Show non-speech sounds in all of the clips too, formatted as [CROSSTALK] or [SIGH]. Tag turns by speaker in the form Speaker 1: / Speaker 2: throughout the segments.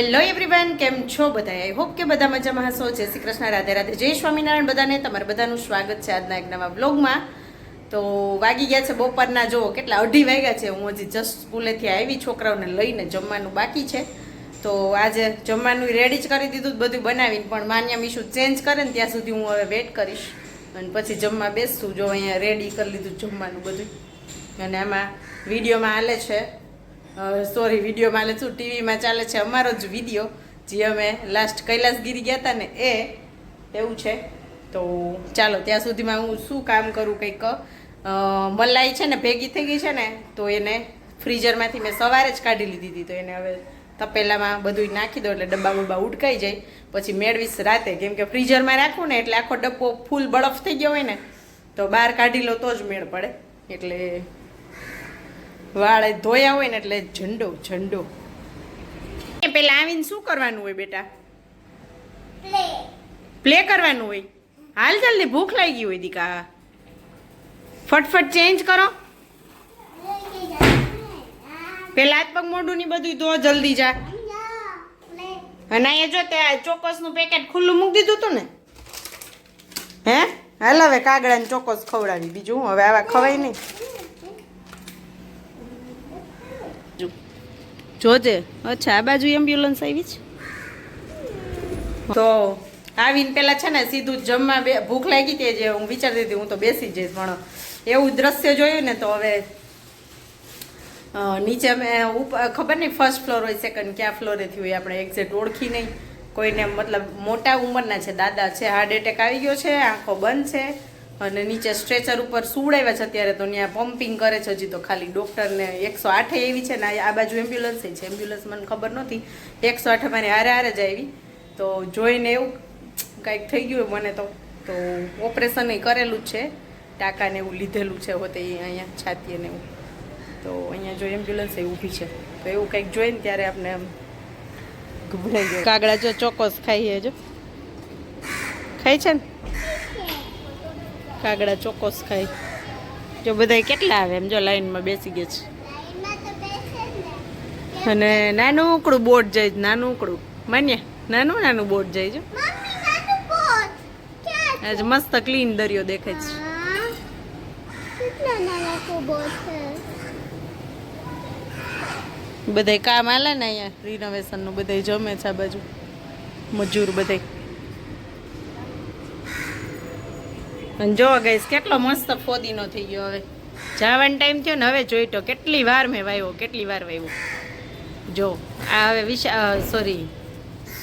Speaker 1: Hello everyone કેમ છો બધા આઈ હોપ કે બધા મજામાં હશો. જય શ્રી કૃષ્ણ, રાધે રાધે, જય સ્વામિનારાયણ બધાને. તમારું બધાનું સ્વાગત છે આજના એક નવા બ્લોગમાં તો વાગી ગયા છે બપોરના. જો કેટલા અઢી વાગ્યા છે. હું હજી જસ્ટ સ્કૂલેથી આવી છોકરાઓને લઈને જમવાનું બાકી છે. તો આજે જમવાનું રેડી જ કરી દીધું, બધું બનાવીને. પણ માન્યા મીશું ચેન્જ કરે ને ત્યાં સુધી હું હવે વેટ કરીશ. અને પછી જમવા બેસશું જો અહીંયા રેડી કરી લીધું જમવાનું બધું. અને આમાં વિડીયોમાં હાલે છે. સોરી વિડીયોમાં હાલે શું? ટીવીમાં ચાલે છે અમારો જ વીડિયો જે અમે લાસ્ટ કૈલાસગીરી ગયા હતા ને એ, એવું છે. તો ચાલો, ત્યાં સુધીમાં હું શું કામ કરું કંઈક? મલાઈ છે ને ભેગી થઈ ગઈ છે ને, તો એને ફ્રીઝરમાંથી મેં સવારે જ કાઢી લીધી હતી. તો એને હવે તપેલામાં બધું નાખી દો એટલે ડબ્બા બબ્બા ઉડકાઈ જાય. પછી મેળવીશ રાતે. કેમ કે ફ્રીઝરમાં રાખું ને એટલે આખો ડબ્બો ફૂલ બરફ થઈ ગયો હોય ને, તો બહાર કાઢી લો તો જ મેળ પડે. એટલે વાળ ધોયા હોય ને એટલે ઝંડો ઝંડો. પેલા આવીને શું કરવાનું હોય બેટા? પ્લે કરવાનું હોય? હાલ જલ્દી ભૂખ લાગી હોય દીકા. ફટફટ ચેન્જ કરો. પેલા હાથ પગ મોઢું ની બધું ધો જલ્દી જા. અને એ જો તે ચોક્કસનું પેકેટ ખુલ્લું મૂકી દીધું હતું ને? હે? હાલ હવે કાગડાને ચોક્કસ ખવડાવી. બીજું હવે આવા ખવાય નહીં. જોજે. અચ્છા, આ બાજુ એમ્બ્યુલન્સ આવી છે? તો આવીને પેલા છે ને સીધું જમવા બે ભૂખ લાગી તે જે હું વિચારતી હતી હું તો બેસી જઈશ, પણ એવું દ્રશ્ય જોયું ને તો હવે નીચે મેં ઉપર ખબર નહીં ફર્સ્ટ ફ્લોર હોય સેકન્ડ ક્યાં ફ્લોરે થયું હોય આપણે એક્ઝેક્ટ ઓળખી નહીં. કોઈને મતલબ મોટા ઉંમરના છે, દાદા છે હાર્ટ એટેક આવી ગયો છે, આંખો બંધ છે અને નીચે સ્ટ્રેચર ઉપર સુવડાવ્યા છે અત્યારે તો ત્યાં પમ્પિંગ કરે છે હજી તો ખાલી ડૉક્ટરને એકસો આઠે એવી છે ને આ બાજુ એમ્બ્યુલન્સ છે. એમ્બ્યુલન્સ મને ખબર નહોતી. એકસો આઠે મારે હારે હારે જ આવી. તો જોઈને એવું કાંઈક થઈ ગયું મને તો. તો ઓપરેશન કરેલું જ છે. ટાંકાને એવું લીધેલું છે હોતે અહીંયા છાતીએ ને એવું. તો અહીંયા જો એમ્બ્યુલન્સ એ ઊભી છે. તો એવું કંઈક જોઈને ત્યારે આપણે આમ ગભરાઈ ગયો કાગડા જો ચોક્કસ ખાઈએ જો. ખાય છે ને? કાગડા ચોક્કસ ખાય. જો બધાય કેટલા આવે એમ જો લાઈનમાં બેસી ગયા છે. અને નાનું ઉકળું બોટ જાય નાનું ઉકળું. માન્ય, નાનું નાનું બોટ જાય છે. આજે મસ્ત ક્લીન દરિયો દેખાય છે. બધાય કામ આલે ને અહીંયા રિનોવેશનનું બધાય જમે છે આ બાજુ. મજૂર બધાય. અને જો ગઈશ કેટલો મસ્ત ફોદીનો થઈ ગયો હવે. જવાનો ટાઈમ થયો ને હવે જોઈ તો કેટલી વાર મેં વાવ્યો કેટલી વાર વાવ્યો જો, આ હવે વિશા સોરી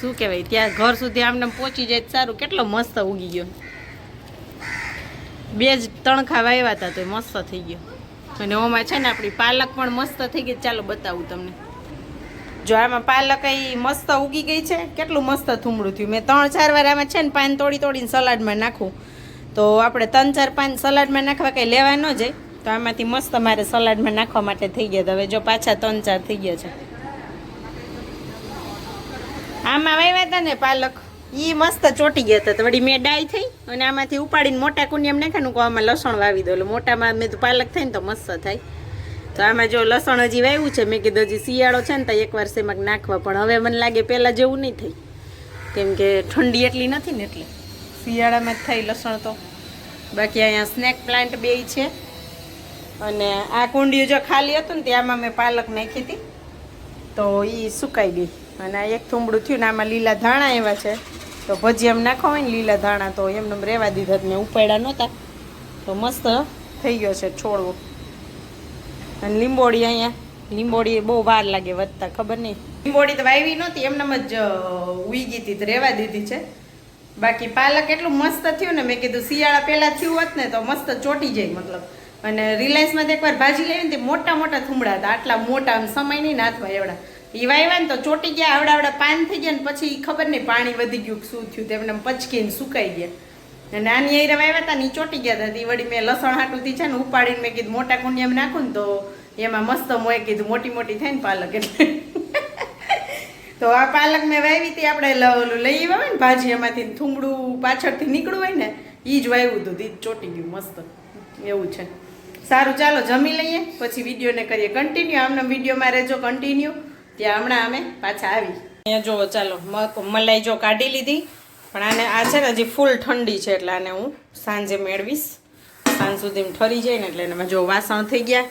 Speaker 1: શું કહેવાય, ત્યાં ઘર સુધી આમને પહોંચી જાય સારું. કેટલો મસ્ત ઉગી ગયો. બે જ તણખા વાવ્યા હતા તો મસ્ત થઈ ગયો. અને ઓમાં છે ને આપણી પાલક પણ મસ્ત થઈ ગઈ. ચાલો બતાવું તમને. જો આમાં પાલક અહીં મસ્ત ઉગી ગઈ છે. કેટલું મસ્ત થૂમડું થયું. મેં ત્રણ ચાર વાર આમાં છે ને પાન તોડી તોડીને સલાડમાં નાખું. તો આપણે ત્રણ, ચાર પાન સલાડમાં નાખવા કંઈ લેવા ન જાય, તો આમાંથી મસ્ત મારે સલાડમાં નાખવા માટે થઈ ગયા હવે જો પાછા ત્રણ, ચાર થઈ ગયા છે. આમાં વાવ્યા હતા ને પાલક એ મસ્ત ચોટી ગયા હતા. તો વળી મેં ડાય થઈ અને આમાંથી ઉપાડીને મોટા કુંડિયામાં નાખ્યા કહું, આમાં લસણ વાવી દો. એટલે મોટામાં મેં તો પાલક થાય ને તો મસ્ત થાય. તો આમાં જો લસણ હજી વાવ્યું છે, મેં કીધું હજી શિયાળો છે ને તો એકવાર સેમાં નાખવા. પણ હવે મને લાગે પહેલાં જેવું નહીં થાય. કેમ કે ઠંડી એટલી નથી ને એટલે. શિયાળામાં જ થાય લસણ તો. બાકી અહીંયા સ્નેક પ્લાન્ટ બે છે. અને આ કુંડિયું જો ખાલી હતું ને ત્યાંમાં મેં પાલક નાખી હતી. તો એ સુકાઈ ગઈ. અને આ એક થુંબડું થયું ને આમાં લીલા ધાણા એવા છે. તો ભજી એમ નાખો હોય ને લીલા ધાણા તો એમને એમ રહેવા દીધા મેં ઉપાડ્યા નહોતા. તો મસ્ત થઈ ગયો છે છોડવો. અને લીંબોડી અહીંયા લીંબોડી બહુ વાર લાગે વધતા, ખબર નહીં. લીંબોડી તો વાવી નહોતી, એમનેમ જ ઉઈ હતી, તો રહેવા દીધી છે. બાકી પાલક એટલું મસ્ત થયું ને, મેં કીધું શિયાળા પહેલાં થયું હોત ને, તો મસ્ત ચોટી જાય મતલબ. અને રિલાયન્સમાં એકવાર ભાજી લેવી ને, તે મોટા મોટા થુમડા હતા, આટલા મોટા આમ સમય નહીં નાથવા એવડા. એ વાવ્યા ને તો ચોટી ગયા, આવડા આવડા પાન થઈ ગયા ને, પછી ખબર નહીં પાણી વધી ગયું શું થયું તેમને પચકીને સુકાઈ ગયા. અને નાની અહીંયા વાવ્યા હતા ને ચોટી ગયા હતા વળી મેં લસણ હાટુથી છે ને ઉપાડીને મેં કીધું, મોટા કુંડિયામાં નાખું ને તો એમાં મસ્ત મોએ કીધું, મોટી મોટી થાય ને પાલક. એટલે તો આ પાલક મેં વાવી હતી, આપણે ઓલું લઈ હોય ને, ભાજી એમાંથી થૂમડું પાછળથી નીકળવું હોય ને એ જ વાવ્યું હતું જ ચોટી ગયું મસ્ત. એવું છે. સારું, ચાલો જમી લઈએ, પછી વિડીયોને કરીએ કન્ટિન્યુ આમને વિડીયોમાં રહેજો કન્ટિન્યુ ત્યાં હમણાં અમે પાછા આવી. અહીંયા જુઓ, ચાલો મલાઈ જો કાઢી લીધી. પણ આને, આ છે ને, હજી ફૂલ ઠંડી છે, એટલે આને હું સાંજે મેળવીશ. સાંજ સુધીમાં ઠરી જાય ને, એટલે એનામાં જો વાસણ થઈ ગયા.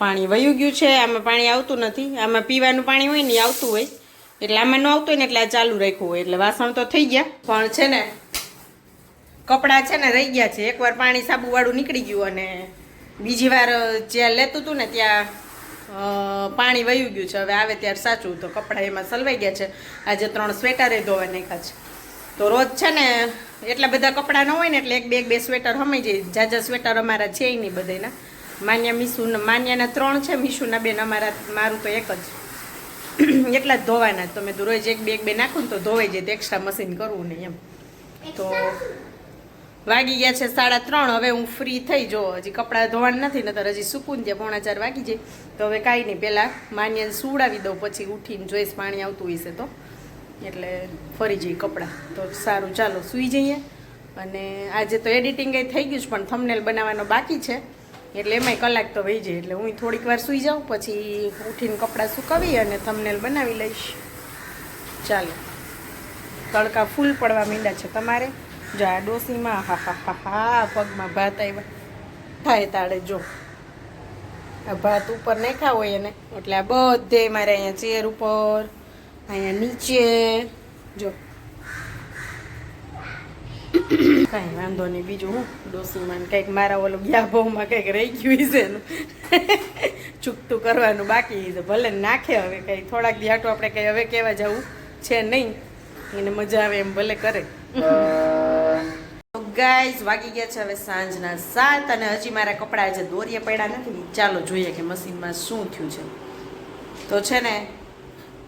Speaker 1: પાણી વયું ગયું છે, આમાં પાણી આવતું નથી. આમાં પીવાનું પાણી હોય ને આવતું હોય. એટલે આમાં ન આવતું હોય ને એટલે આ ચાલુ રાખ્યું હોય. એટલે વાસણ તો થઈ ગયા. પણ છે ને, કપડાં છે ને રહી ગયા છે. એકવાર પાણી સાબુવાળું નીકળી ગયું અને બીજી વાર જ્યાં લેતું હતું ને ત્યાં પાણી વયું ગયું છે. હવે આવે ત્યારે સાચું. તો કપડાં એમાં સલવાઈ ગયા છે. આજે ત્રણ સ્વેટરે ધોવા નાખ્યા છે. તો રોજ છે ને, એટલા બધા કપડાં ન હોય ને એટલે એક બે બે સ્વેટર હમાઈ જાય. જાજા સ્વેટર અમારા છે નહીં બધાના માન્યા મીસુ માન્યાના ત્રણ છે મીશુના બેન. અમારા, મારું તો એક જ. [CLEARS THROAT] એટલા જ ધોવાના. તો મેં તો રોજ એક બે એક બે નાખું ને તો ધોવાઈ જાય. તો એક્સ્ટ્રા મશીન કરવું નહીં એમ. તો વાગી ગયા છે સાડા ત્રણ. હવે હું ફ્રી થઈ. જો હજી કપડાં ધોવાના નથી નતર હજી સુકૂન ત્યાં પોણા ચાર વાગી જાય. તો હવે કાંઈ નહીં. પહેલાં માન્યાને સુવડાવી દઉં પછી ઉઠીને જોઈશ પાણી આવતું હશે તો. એટલે ફરી જઈએ કપડાં. તો સારું. ચાલો સૂઈ જઈએ. અને આજે તો એડિટિંગ થઈ ગયું છે પણ થમનેલ બનાવવાનો બાકી છે. એટલે એમાંય કલાક તો વહી જાય. એટલે હું થોડીક વાર સૂઈ જાઉં, પછી ઉઠીને કપડાં સુકાવી અને થમનેલ બનાવી લઈશ. ચાલો. તડકા ફૂલ પડવા માંડ્યા છે તમારે? જો આ ડોસીમાં હા હા હા હા, પગમાં ભાત આવ્યા થાય તાળે જો. આ ભાત ઉપર નાખ્યા હોય એને. એટલે આ બધે મારે અહીંયા ચેર ઉપર, અહીંયા નીચે. જો. કાંઈ વાંધો નહીં, બીજું હું? ડોસીમાં કંઈક મારા ઓલું ગયા બહુમાં કંઈક રહી ગયું છે એનું ચૂકતું કરવાનું બાકી છે, ભલે નાખે હવે કંઈ. થોડાક દી આપણે કંઈ હવે કહેવા જવું છે નહીં. એને મજા આવે એમ ભલે કરે. ગાઈઝ, વાગી ગયા છે હવે સાંજના સાત અને હજી મારા કપડાં આજે દોરીએ પડ્યા નથી. ચાલો જોઈએ કે મશીનમાં શું થયું છે. તો છે ને,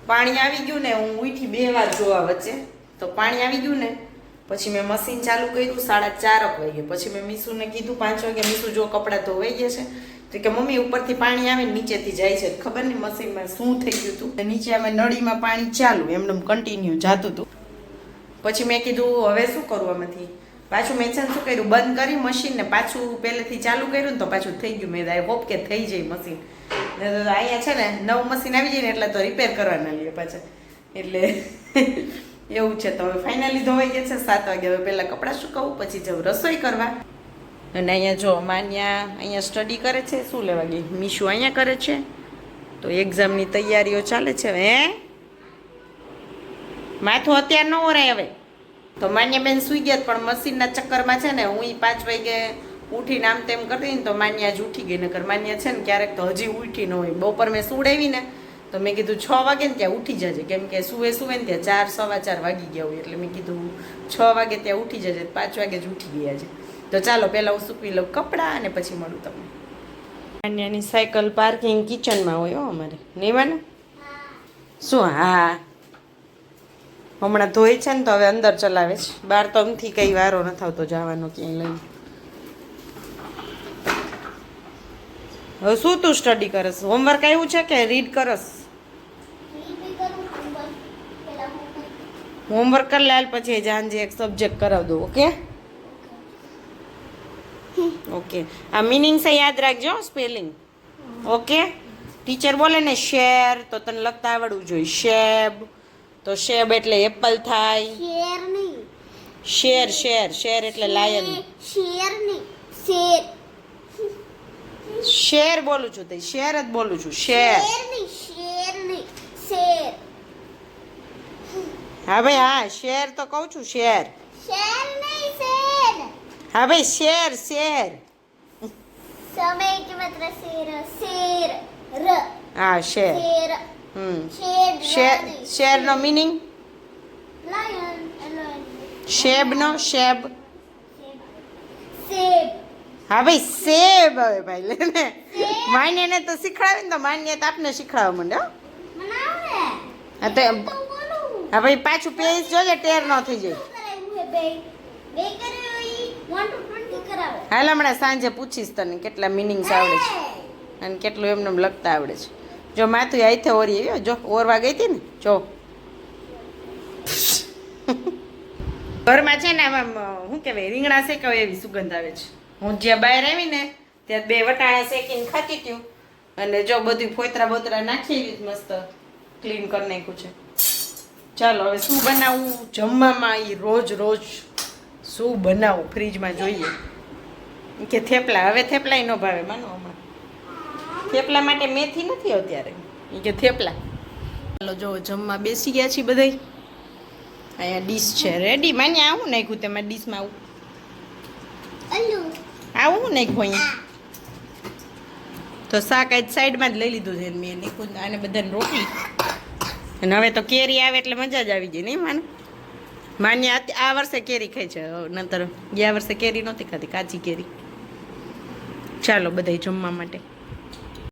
Speaker 1: પાણી આવી ગયું ને, હું ઉઠી બે વાર જોવા વચ્ચે. તો પાણી આવી ગયું ને પછી મેં મશીન ચાલુ કર્યું, સાડા ચારક વાગે પછી મેં મીસુને કીધું, પાંચ વાગે મીસુ જો કપડાં ધોવાઈ ગયા છે, તો કે, મમ્મી, ઉપરથી પાણી આવે ને નીચેથી જાય છે. ખબર નહીં મશીનમાં શું થઈ ગયું હતું. નીચે અમે નળીમાં પાણી ચાલુ, એમને કન્ટિન્યુ જાતું હતું. પછી મેં કીધું, હવે શું કરવું આમાંથી? પાછું મેં છે શું કર્યું, બંધ કરી મશીન ને પાછું પહેલેથી ચાલુ કર્યું ને તો પાછું થઈ ગયું. મેં આઈ હોપ કે થઈ જાય મશીન અહીંયા છે ને નવું મશીન આવી જાય ને, એટલે તો રિપેર કરવાના લઈએ પાછા. એટલે એવું છે, તો હવે ફાઇનલી ધોવાઈ ગયા છે, સાત વાગે હવે પહેલાં કપડાં સુકાવું, પછી જવું રસોઈ કરવા. અને અહીંયા જો માન્યા અહીંયા સ્ટડી કરે છે, શું લેવા ગઈ? મીશુ અહીંયા કરે છે. તો એક્ઝામની તૈયારીઓ ચાલે છે હે? માથું અત્યારે ન ઓરાય હવે. તો માન્ય બેન સુઈ ગયા પણ મશીનના ચક્કરમાં છે ને, હું એ પાંચ વાગે ઉઠીને આમ તેમ કરતી ને, તો માન્યા જ ઉઠી ગઈ, નકર માન્યા છે ને, ક્યારેક તો હજી ઉઠી ન હોય. બપોર મેં સુડાવી ને તો મેં કીધું છ વાગે ને ત્યાં ઉઠી જજે. કેમ કે સુવે સુવે ને ત્યાં ચાર, સવા ચાર વાગી ગયા હોય. એટલે મેં કીધું છ વાગે ત્યાં ઉઠી જજે, પાંચ વાગે જ ઉઠી ગયા છે. તો ચાલો, પહેલાં હું સૂકવી લઉં કપડાં અને પછી મળું તમને. માન્યાની સાયકલ પાર્કિંગ કિચનમાં હોય હો અમારે. નહીં શું? હા. હમણાં ધોઈ છે ને તો હવે અંદર ચલાવે છે. બહાર તો અમથી કંઈ વારો ન થતો જવાનો ક્યાંય લઈને. હવે શું તું સ્ટડી કરસ? હોમવર્ક આવ્યું છે કે રીડ કરસ? હોમવર્ક કરી લાલ પછી જાનજી એક સબ્જેક્ટ કરાવ દો ઓકે ઓકે આ મિનિંગ છે યાદ રાખજો સ્પેલિંગ ઓકે ટીચર બોલે ને શેર તો તને લખતા આવડવું જોઈએ. શેબ તો શેબ એટલે એપલ થાય.
Speaker 2: શેર નહીં
Speaker 1: શેર શેર શેર એટલે લાયન
Speaker 2: શેર નહીં શેર.
Speaker 1: શેર બોલું છું તે શેર જ બોલું છું. શેર
Speaker 2: નહીં શેર
Speaker 1: હા ભાઈ હા શેર તો કહું છું શેર.
Speaker 2: શેર નહીં શેર.
Speaker 1: હા ભાઈ શેર શેર.
Speaker 2: સમય
Speaker 1: હા શેર. હમ.
Speaker 2: શેર
Speaker 1: શેર નો મીનિંગ શેબ. હા ભાઈ સેબ હવે ભાઈ લે ને. માન્યને તો શીખડાવે ને તો માન્ય આપને શીખડાવવા માંડ્યો હા. તો હા, ભાઈ, પાછું પેજ જોજે, ટેર ન થઈ જાય.
Speaker 2: કરાવ્યું હે બે બે કર્યો ઈ 1 ટુ 20 કરાવે
Speaker 1: હાલ હમણાં સાંજે પૂછીશ તને કેટલા મિનિંગ્સ આવડે છે. અને કેટલું એમને એમ લખતા આવડે છે. જો માથું આઈથે ઓરી આવ્યો, જો, ઓરવા ગઈ હતી ને, જો. ઘરમાં છે ને આમ શું કહેવાય, રીંગણા શેકાવ એવી સુગંધ આવે છે. હું જ્યાં બહાર આવી ને, ત્યાં બે વટાણા શેકીને ખાતી ત્યું અને જો બધું ફોતરા બોતરા નાખી એવી મસ્ત ક્લીન કરી નાખ્યું છે. ચાલો હવે શું બનાવવું જમવામાં એ રોજ રોજ શું બનાવવું ફ્રીજમાં જોઈએ. કે થેપલા હવે થેપલાય ન ભાવે માનો હમણાં. થેપલા માટે મેથી નથી અત્યારે. એ કે થેપલા. ચાલો જો જમવા બેસી ગયા છીએ બધાય. અહીંયા ડીશ છે. રેડી માને આવું નાખ્યું તેમાં ડીશમાં આવું. આવું નાખ્યું અહીંયા. તો શાક આજ સાઈડમાં જ લઈ લીધું છે મેં. નાખ્યું આને બધાને રોટલી. અને હવે તો કેરી આવે એટલે મજા જ આવી જાય નહીં માને? માન્ય આ વર્ષે કેરી ખાઈ છે નંતર ગયા વર્ષે કેરી નહોતી ખાતી કાચી કેરી. ચાલો બધાય જમવા માટે.